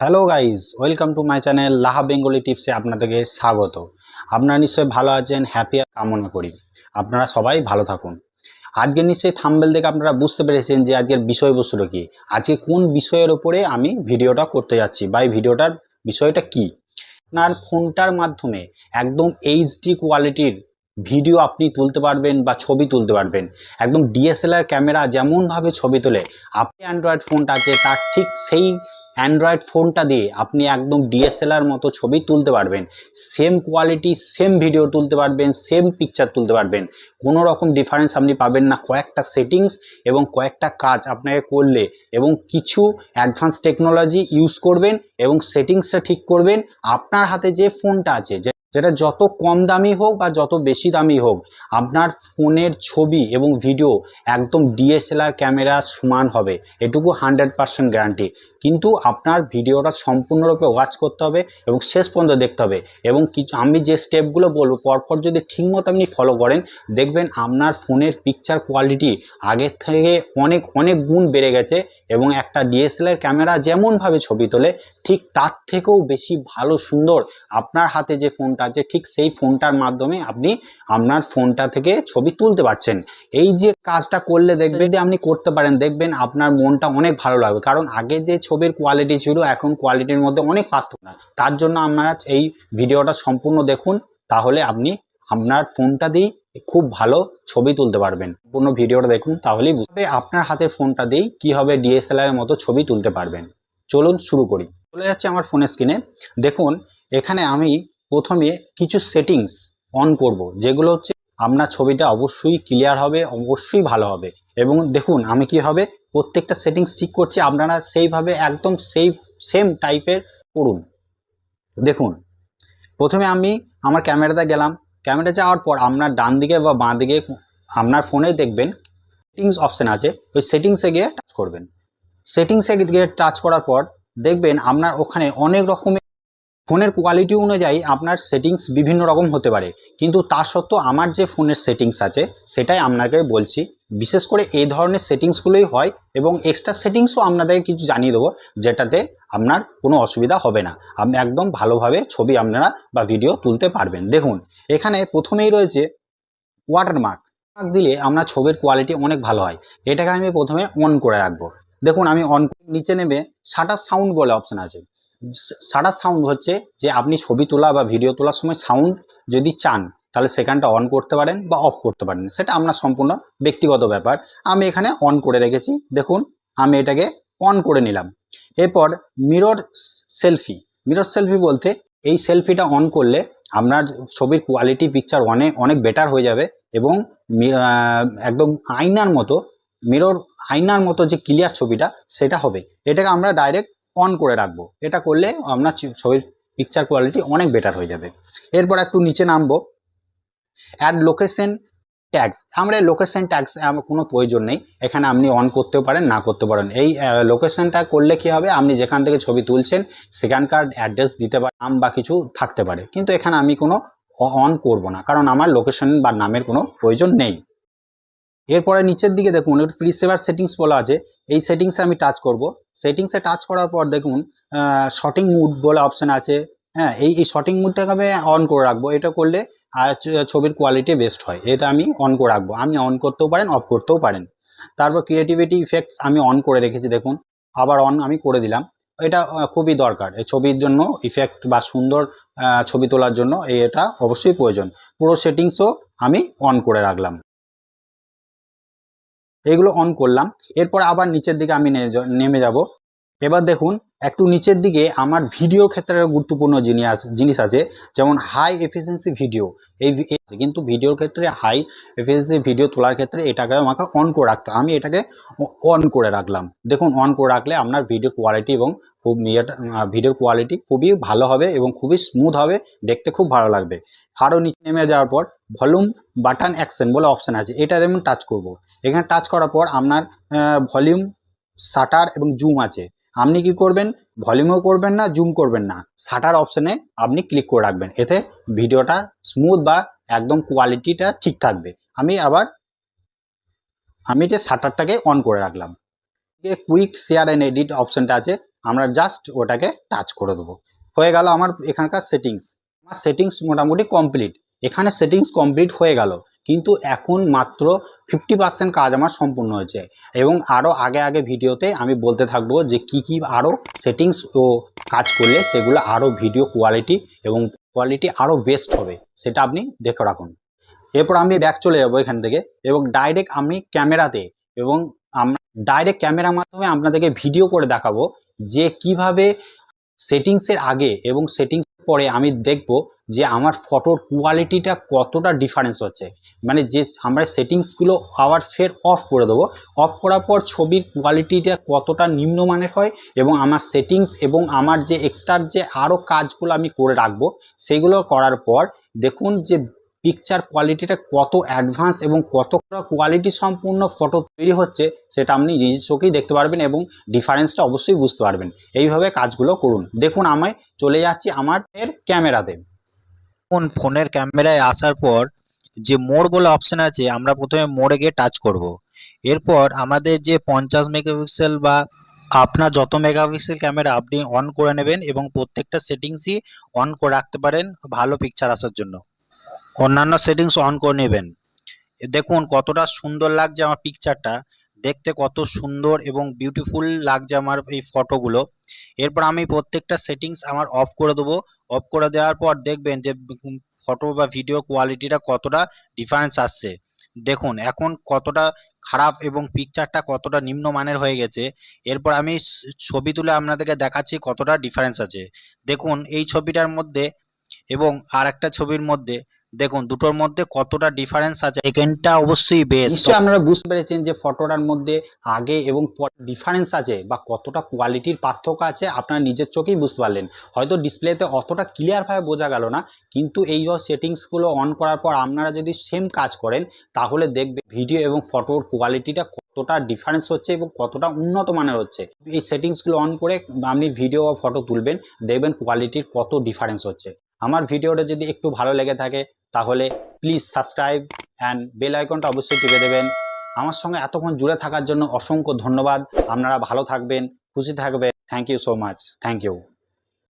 Hello guys welcome to my channel Laha Bengali টিপসে আপনাদেরকে স্বাগত। আপনারা নিশ্চয়ই ভালো আছেন হ্যাপি কামনা করি। আপনারা সবাই ভালো থাকুন। আজকে নিশ্চয়ই থাম্বেল দেখে আপনারা বুঝতে পেরেছেন যে আজকের বিষয়বস্তুটা কি। আজকে কোন বিষয়ের ওপরে আমি ভিডিওটা করতে যাচ্ছি বা এই ভিডিওটার বিষয়টা কি। আপনার ফোনটার মাধ্যমে একদম এইচডি কোয়ালিটির ভিডিও আপনি তুলতে পারবেন বা ছবি তুলতে পারবেন। একদম ডিএসএলআর ক্যামেরা যেমনভাবে ছবি তোলে, আপনি অ্যান্ড্রয়েড ফোনটা আছে তার ঠিক সেই অ্যান্ড্রয়েড ফোনটা দিয়ে আপনি একদম ডিএসএলআর মতো ছবি তুলতে পারবেন। সেম কোয়ালিটি সেম ভিডিও তুলতে পারবেন সেম পিকচার তুলতে পারবেন। কোনো রকম ডিফারেন্স আপনি পাবেন না। কয়েকটা সেটিংস এবং কয়েকটা কাজ আপনাকে করলে এবং কিছু অ্যাডভান্স টেকনোলজি ইউজ করবেন এবং সেটিংসটা ঠিক করবেন। আপনার হাতে যে ফোনটা আছে যেটা যত কম দামি হোক বা যত বেশি দামি হোক, আপনার ফোনের ছবি এবং ভিডিও একদম ডিএসএলআর ক্যামেরা সমান হবে। এটুকু হান্ড্রেড পার্সেন্ট গ্যারান্টি কিন্তু আপনার ভিডিওটা সম্পূর্ণরূপে ওয়াচ করতে হবে এবং শেষ পর্যন্ত দেখতে হবে। এবং আমি যে স্টেপগুলো বলব, পরপর যদি ঠিকমতো আপনি ফলো করেন, দেখবেন আপনার ফোনের পিকচার কোয়ালিটি আগের থেকে অনেক অনেক গুণ বেড়ে গেছে এবং একটা ডিএসএলআর ক্যামেরা যেমনভাবে ছবি তোলে, ঠিক তার থেকেও বেশি ভালো, সুন্দর আপনার হাতে যে ফোনটা আছে ঠিক সেই ফোনটার মাধ্যমে আপনি আপনার ফোনটা থেকে ছবি তুলতে পারছেন। এই যে কাজটা করলে দেখবেন যদি আপনি করতে পারেন, দেখবেন আপনার মনটা অনেক ভালো লাগবে। কারণ আগে যে ছবির কোয়ালিটি ছিল, এখন কোয়ালিটির মধ্যে অনেক পার্থক্য তার জন্য আপনার এই ভিডিওটা সম্পূর্ণ দেখুন, তাহলে আপনি আপনার ফোনটা দিয়েই খুব ভালো ছবি তুলতে পারবেন। সম্পূর্ণ ভিডিওটা দেখুন, তাহলেই বুঝবে আপনার হাতের ফোনটা দিয়েই কীভাবে ডিএসএলআর এর মতো ছবি তুলতে পারবেন। চলুন শুরু করি। চলে যাচ্ছে আমার ফোনের স্ক্রিনে দেখুন, এখানে আমি প্রথমে কিছু সেটিংস অন করব, যেগুলো হচ্ছে আপনার ছবিটা অবশ্যই ক্লিয়ার হবে, অবশ্যই ভালো হবে। এবং দেখুন, আমি কি হবে, প্রত্যেকটা সেটিংস ঠিক করছি, আপনারা সেইভাবে একদম সেই সেম টাইপের করুন। দেখুন, প্রথমে আমি আমার ক্যামেরাতে গেলাম। ক্যামেরা যাওয়ার পর আপনার ডান দিকে বা বাঁ দিকে আপনার ফোনে দেখবেন সেটিংস অপশান আছে, ওই সেটিংসে গিয়ে টাচ করবেন। সেটিংসে গিয়ে টাচ করার পর দেখবেন আপনার ওখানে অনেক রকমের ফোনের কোয়ালিটি অনুযায়ী আপনার সেটিংস বিভিন্ন রকম হতে পারে। কিন্তু তা সত্ত্বেও আমার যে ফোনের সেটিংস আছে, সেটাই আপনাকে বলছি, বিশেষ করে এই ধরনের সেটিংসগুলোই হয় এবং এক্সট্রা সেটিংসও আপনাদের কিছু জানিয়ে দেবো, যেটাতে আপনার কোনো অসুবিধা হবে না। আপনি একদম ভালোভাবে ছবি আপনারা বা ভিডিও তুলতে পারবেন। দেখুন, এখানে প্রথমেই রয়েছে ওয়াটারমার্ক মার্ক দিলে আপনার ছবির কোয়ালিটি অনেক ভালো হয়। এটাকে আমি প্রথমে অন করে রাখব। দেখুন, আমি অন নিচে নেমে শাটার সাউন্ড বলে অপশান আছে। শাটার সাউন্ড হচ্ছে যে আপনি ছবি তোলা বা ভিডিও তোলার সময় সাউন্ড যদি চান, তাহলে সেখানটা অন করতে পারেন বা অফ করতে পারেন। সেটা আপনার সম্পূর্ণ ব্যক্তিগত ব্যাপার। আমি এখানে অন করে রেখেছি। দেখুন, আমি এটাকে অন করে নিলাম। এরপর মিরর সেলফি মিরর সেলফি বলতে এই সেলফিটা অন করলে আপনার ছবির কোয়ালিটি পিকচার অনেক অনেক বেটার হয়ে যাবে এবং একদম আয়নার মতো মিরর আয়নার মতো যে ক্লিয়ার ছবিটা, সেটা হবে। এটাকে আমরা ডাইরেক্ট অন করে রাখব। এটা করলে আপনার ছবির পিকচার কোয়ালিটি অনেক বেটার হয়ে যাবে। এরপর একটু নিচে নামবো। অ্যাড লোকেশন ট্যাক্স আমরা লোকেশন ট্যাগস কোনো প্রয়োজন নেই। এখানে আপনি অন করতেও পারেন, না করতে পারেন। এই লোকেশনটা করলে কি হবে? আপনি যেখান থেকে ছবি তুলছেন, সেখানকার অ্যাড্রেস দিতে পারেন, নাম বা কিছু থাকতে পারে। কিন্তু এখানে আমি কোনো অন করব না। কারণ আমার লোকেশন বা নামের কোনো প্রয়োজন নেই। এরপরে নিচের দিকে দেখুন, একটু ফ্রি সেভার সেটিংস বলা আছে। এই সেটিংসে আমি টাচ করব। সেটিংসে টাচ করার পর দেখুন শটিং মুড বলে অপশান আছে। হ্যাঁ এই এই শটিং মুডটাকে আমি অন করে রাখব। এটা করলে ছবির কোয়ালিটি বেস্ট হয়। এটা আমি অন করে রাখব। আপনি অন করতেও পারেন অফ করতেও পারেন। তারপর ক্রিয়েটিভিটি ইফেক্টস আমি অন করে রেখেছি, দেখুন। আবার অন আমি করে দিলাম। এটা খুবই দরকার। এই ছবির জন্য ইফেক্ট বা সুন্দর ছবি তোলার জন্য এটা অবশ্যই প্রয়োজন। পুরো সেটিংসও আমি অন করে রাখলাম। এগুলো অন করলাম। এরপর আবার নিচের দিকে আমি নেমে যাব। এবার দেখুন, একটু নিচের দিকে আমার ভিডিও ক্ষেত্রে গুরুত্বপূর্ণ জিনিস আছে- জিনিস আছে, যেমন হাই এফিসিয়েন্সি ভিডিও এই কিন্তু ভিডিওর ক্ষেত্রে হাই এফিসিয়েন্সি ভিডিও তোলার ক্ষেত্রে এটাকে আমাকে অন করে রাখতে আমি এটাকে অন করে রাখলাম। দেখুন অন করে রাখলে আপনার ভিডিও কোয়ালিটি এবং খুব ভিডিওর কোয়ালিটি খুবই ভালো হবে এবং খুবই স্মুথ হবে, দেখতে খুব ভালো লাগবে। আরও নিচে নেমে যাওয়ার পর ভলিউম বাটন অ্যাকশন বলে অপশান আছে, এটা যেমন টাচ করব। এখানে টাচ করার পর আপনার ভলিউম শাটার এবং জুম আছে। আপনি কি করবেন? ভলিউমও করবেন না জুম করবেন না। শাটার অপশানে আপনি ক্লিক করে রাখবেন। এতে ভিডিওটা স্মুথ বা একদম কোয়ালিটিটা ঠিক থাকবে। আমি আবার, আমি যে শাটারটাকে অন করে রাখলাম। কুইক শেয়ার অ্যান্ড এডিট অপশানটা আছে। আমরা জাস্ট ওটাকে টাচ করে দেবো। হয়ে গেল আমার এখানকার সেটিংস আমার সেটিংস মোটামুটি কমপ্লিট এখানে সেটিংস কমপ্লিট হয়ে গেল। কিন্তু এখন মাত্র ফিফটি পার্সেন্ট কাজ আমার সম্পূর্ণ হয়েছে। এবং আরও আগে আগে ভিডিওতে আমি বলতে থাকব যে কি কি আরও সেটিংস ও কাজ করলে সেগুলো আরও ভিডিও কোয়ালিটি এবং কোয়ালিটি আরও বেস্ট হবে, সেটা আপনি দেখে রাখুন। এরপর আমি ব্যাক চলে যাব এখান থেকে এবং ডাইরেক্ট আমি ক্যামেরাতে এবং আমরা ডাইরেক্ট ক্যামেরার মাধ্যমে আপনাদেরকে ভিডিও করে দেখাবো যে কীভাবে সেটিংসের আগে এবং সেটিংস পরে আমি দেখব যে আমার ফটোর কোয়ালিটিটা কতটা ডিফারেন্স হচ্ছে। মানে যে আমরা সেটিংসগুলো আবার ফের অফ করে দেবো অফ করার পর ছবির কোয়ালিটিটা কতটা নিম্নমানের হয় এবং আমার সেটিংস এবং আমার যে এক্সট্রার যে আরও কাজগুলো আমি করে রাখব, সেগুলো করার পর দেখুন যে পিকচার কোয়ালিটিটা কত অ্যাডভান্স এবং কতটা কোয়ালিটি সম্পূর্ণ ফটো তৈরি হচ্ছে, সেটা আপনি নিজের চোখেই দেখতে পারবেন এবং ডিফারেন্সটা অবশ্যই বুঝতে পারবেন। এইভাবে কাজগুলো করুন। দেখুন, আমায় চলে যাচ্ছি আমার এর ক্যামেরাতে। ফোন ফোনের ক্যামেরায় আসার পর যে মোড় বলে অপশন আছে, আমরা প্রথমে মোড়ে গিয়ে টাচ করব। এরপর আমাদের যে পঞ্চাশ মেগাপিক্সেল বা আপনার যত মেগাপিক্সেল ক্যামেরা আপনি অন করে নেবেন এবং প্রত্যেকটা সেটিংসই অন করে রাখতে পারেন ভালো পিকচার আসার জন্য। অন্যান্য সেটিংস অন করে নেবেন। দেখুন কতটা সুন্দর লাগছে আমার পিকচারটা দেখতে কত সুন্দর এবং বিউটিফুল লাগছে আমার এই ফটোগুলো এরপর আমি প্রত্যেকটা সেটিংস আমার অফ করে দেবো। অফ করে দেওয়ার পর দেখবেন যে ফটো বা ভিডিও কোয়ালিটিটা কতটা ডিফারেন্স আসছে। দেখুন, এখন কতটা খারাপ এবং পিকচারটা কতটা নিম্নমানের হয়ে গেছে। এরপর আমি ছবি তুলে আপনাদেরকে দেখাচ্ছি কতটা ডিফারেন্স আছে। দেখুন, এই ছবিটার মধ্যে এবং আর একটা ছবির মধ্যে দেখুন, দুটোর মধ্যে কতটা ডিফারেন্স আছে এখানটা অবশ্যই বেস্ট নিশ্চয়ই আপনারা বুঝতে পেরেছেন যে ফটোটার মধ্যে আগে এবং ডিফারেন্স আছে বা কতটা কোয়ালিটির পার্থক্য আছে, আপনারা নিজের চোখেই বুঝতে পারলেন। হয়তো ডিসপ্লেতে অতটা ক্লিয়ারভাবে বোঝা গেল না, কিন্তু এই সেটিংসগুলো অন করার পর আপনারা যদি সেম কাজ করেন, তাহলে দেখবে ভিডিও এবং ফটোর কোয়ালিটিটা কতটা ডিফারেন্স হচ্ছে এবং কতটা উন্নত মানের হচ্ছে। এই সেটিংসগুলো অন করে আপনি ভিডিও বা ফটো তুলবেন, দেখবেন কোয়ালিটির কত ডিফারেন্স হচ্ছে। আমার ভিডিওটা যদি একটু ভালো লেগে থাকে তাহলে প্লিজ সাবস্ক্রাইব অ্যান্ড বেল আইকনটা অবশ্যই টিপে দেবেন। আমার সঙ্গে এতক্ষণ জুড়ে থাকার জন্য অসংখ্য ধন্যবাদ। আপনারা ভালো থাকবেন, খুশি থাকবেন। Thank you so much thank you